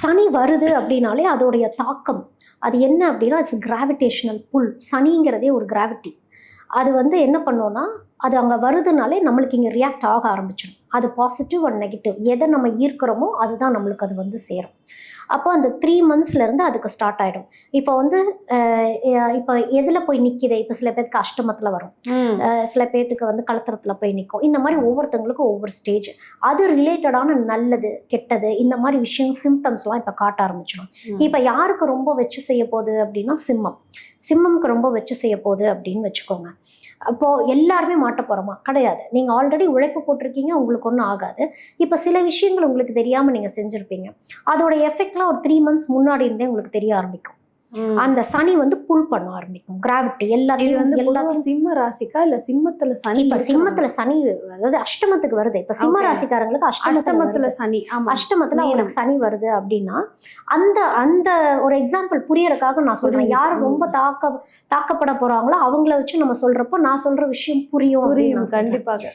சனி வருது அப்படின்னாலே அதோடைய தாக்கம். அது என்ன அப்படின்னா இட்ஸ் கிராவிடேஷனல் புல் சனிங்கிறதே ஒரு கிராவிட்டி அது வந்து என்ன பண்ணோன்னா அது அங்கே வருதுனாலே நம்மளுக்கு இங்கே ரியாக்ட் ஆக ஆரம்பிச்சிடும் அது பாசிட்டிவ் அண்ட் நெகட்டிவ் எதை நம்ம ஈர்க்கிறோமோ அதுதான் நம்மளுக்கு அது வந்து சேரும். அப்போ அந்த த்ரீ மந்த்ஸ்லேருந்து அதுக்கு ஸ்டார்ட் ஆகிடும் இப்போ வந்து இப்போ எதில் போய் நிற்கிது இப்போ சில பேருக்கு அஷ்டமத்தில் வரும். சில பேர்த்துக்கு வந்து கலத்திரத்தில் போய் நிற்கும் இந்த மாதிரி ஒவ்வொருத்தவங்களுக்கும் ஒவ்வொரு ஸ்டேஜ் அது ரிலேட்டடான நல்லது கெட்டது இந்த மாதிரி விஷயம் சிம்டம்ஸ்லாம் இப்போ காட்ட ஆரம்பிச்சிடும். இப்போ யாருக்கு ரொம்ப வச்சு செய்ய போகுது அப்படின்னா சிம்மம். சிம்மம்க்கு ரொம்ப வச்சு செய்ய போகுது அப்படின்னு வச்சுக்கோங்க. அப்போ எல்லாருமே மாட்ட போறோமா? கிடையாது. நீங்க ஆல்ரெடி உழைப்பு போட்டிருக்கீங்க உங்களுக்கு ஒன்றும் ஆகாது. இப்போ சில விஷயங்கள் உங்களுக்கு தெரியாம நீங்க செஞ்சிருப்பீங்க. அதோட எஃபெக்ட்லாம் ஒரு த்ரீ மந்த்ஸ் முன்னாடி இருந்தே உங்களுக்கு தெரிய ஆரம்பிக்கும். அந்த சனி வந்து புல் பண்ண ஆரம்பிக்கும் கிராவிட்டி எல்லாத்தையும் வந்து எல்லாத்தையும் சிம்ம ராசிக்கா இல்ல சிம்மத்துல சனி இப்ப? சிம்மத்துல சனி அதாவது அஷ்டமத்துக்கு வருது இப்ப சிம்ம. ராசிக்காரங்களுக்கு அஷ்டமத்துல. சனி அஷ்டமத்துல. அவங்களுக்கு சனி வருது அப்படின்னா அந்த அந்த ஒரு எக்ஸாம்பிள் புரியறதுக்காக நான் சொல்றேன். யார். ரொம்ப தாக்க தாக்கப்பட போறாங்களோ அவங்கள வச்சு நம்ம சொல்றப்போ நான் சொல்ற விஷயம் புரியும். கண்டிப்பாக